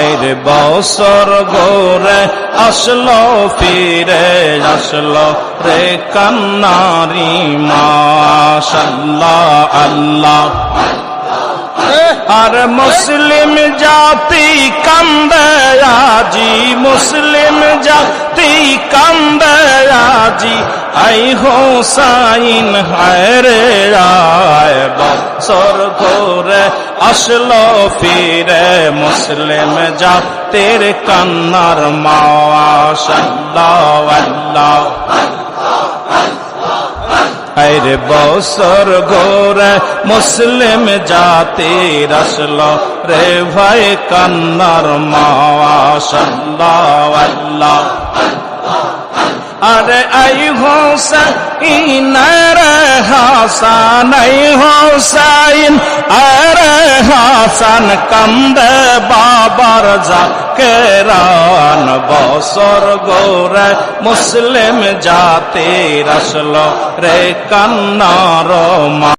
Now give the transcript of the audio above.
এই রে বছর গোরে আসলো, ফিরে আসলো রে কান্নারি, মাশাল্লাহ, আল্লাহ। আর মুসলিম জাতি কান্দে, আজি মুসলিম জাতি কান্দে, আজি আই হোসাইন হায় রে আয় বছর ঘোরে আসলো ফিরে মুসলিম জাতির কান্নার মাশাল্লাহ আল্লাহ আরে বছর গোরে মুসলিম জাতি রসল রে ভাই কান্নার আল্লাহ আরে আই হোসাইন রে হাসান আই হোসাইন আরে হাসান কান্দে বাবার জাকেরান বছর গোরে মুসলিম জাতি রসল রে কান্নার মা